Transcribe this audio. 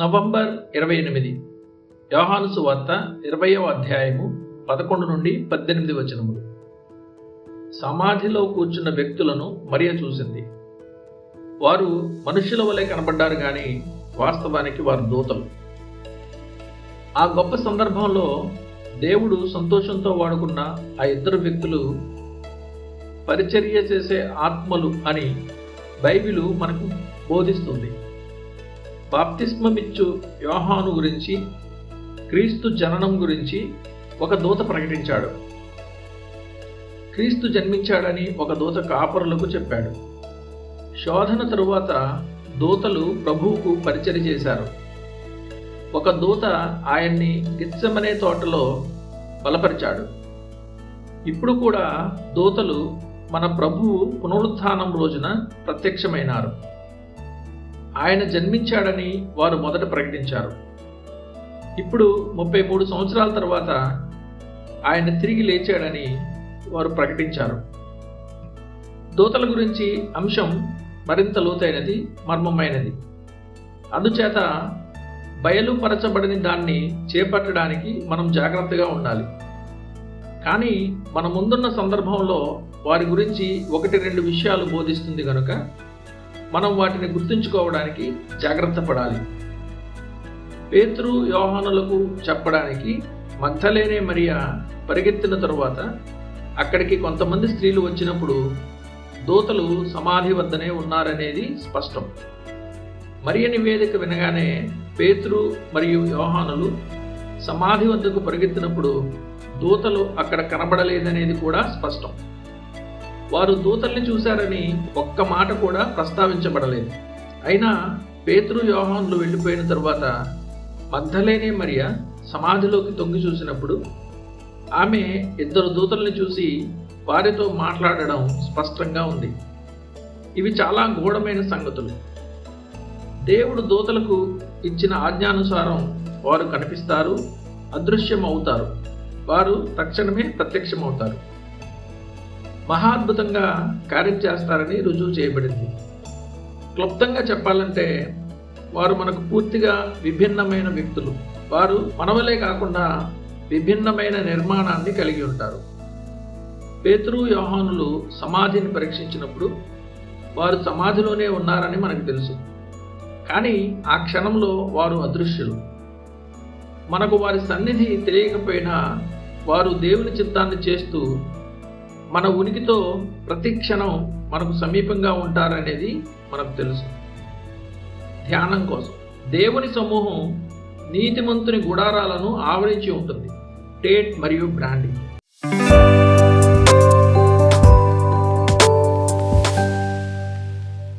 November ఇరవై ఎనిమిది. యోహాను సువార్త ఇరవయవ అధ్యాయము పదకొండు నుండి పద్దెనిమిది వచనములు. సమాధిలో కూర్చున్న వ్యక్తులను మరియ చూసింది. వారు మనుషుల వలె కనబడ్డారు కానీ వాస్తవానికి వారు దూతలు. ఆ గొప్ప సందర్భంలో దేవుడు సంతోషంతో వాడుకున్న ఆ ఇద్దరు వ్యక్తులు పరిచర్య చేసే ఆత్మలు అని బైబిలు మనకు బోధిస్తుంది. బాప్తిస్మమిచ్చు యోహాను గురించి క్రీస్తు జననం గురించి ఒక దూత ప్రకటించాడు. క్రీస్తు జన్మించాడని ఒక దూత కాపరులకు చెప్పాడు. శోధన తరువాత దూతలు ప్రభువుకు పరిచయం చేశారు. ఒక దూత ఆయన్ని గిచ్చమనే తోటలో బలపరిచాడు. ఇప్పుడు కూడా దూతలు మన ప్రభువు పునరుత్థానం రోజున ప్రత్యక్షమైనారు. ఆయన జన్మించాడని వారు మొదట ప్రకటించారు. ఇప్పుడు ముప్పై మూడు సంవత్సరాల తర్వాత ఆయన తిరిగి లేచాడని వారు ప్రకటించారు. దూతల గురించి అంశం మరింత లోతైనది మర్మమైనది. అందుచేత బయలుపరచబడిన దాన్ని చేపట్టడానికి మనం జాగ్రత్తగా ఉండాలి. కానీ మన ముందున్న సందర్భంలో వారి గురించి ఒకటి రెండు విషయాలు బోధిస్తుంది కనుక మనం వాటిని గుర్తుంచుకోవడానికి జాగ్రత్త పడాలి. పేతృ యోహానులకు చెప్పడానికి మగ్ధలేనే మరియా పరిగెత్తిన తరువాత అక్కడికి కొంతమంది స్త్రీలు వచ్చినప్పుడు దూతలు సమాధి వద్దనే ఉన్నారనేది స్పష్టం. మరియ నివేదిక వినగానే పేతురు మరియు యోహానులు సమాధి వద్దకు పరిగెత్తినప్పుడు దూతలు అక్కడ కనబడలేదనేది కూడా స్పష్టం. వారు దూతల్ని చూశారని ఒక్క మాట కూడా ప్రస్తావించబడలేదు. అయినా పేతురు యోహాన్లు వెళ్ళిపోయిన తరువాత మద్దలేనే మరియ సమాధిలోకి తొంగి చూసినప్పుడు ఆమె ఇద్దరు దూతల్ని చూసి వారితో మాట్లాడడం స్పష్టంగా ఉంది. ఇవి చాలా గూఢమైన సంగతులు. దేవుడు దూతలకు ఇచ్చిన ఆజ్ఞానుసారం వారు కనిపిస్తారు అదృశ్యం అవుతారు వారు తక్షణమే ప్రత్యక్షమవుతారు. మహాద్భుతంగా కార్యం చేస్తారని రుజువు చేయబడింది. క్లుప్తంగా చెప్పాలంటే వారు మనకు పూర్తిగా విభిన్నమైన వ్యక్తులు. వారు మనవలే కాకుండా విభిన్నమైన నిర్మాణాన్ని కలిగి ఉంటారు. పేతురు యోహానులు సమాధిని పరీక్షించినప్పుడు వారు సమాధిలోనే ఉన్నారని మనకు తెలుసు. కానీ ఆ క్షణంలో వారు అదృశ్యులు. మనకు వారి సన్నిధి తెలియకపోయినా వారు దేవుని చిత్తాన్ని చేస్తూ మన ఉనికితో ప్రతి క్షణం మనకు సమీపంగా ఉంటారనేది మనకు తెలుసు. ధ్యానం కోసం. దేవుని సమూహం నీతిమంతుని గుడారాలను ఆవరించి ఉంటుంది. టేట్ మరియు బ్రాండింగ్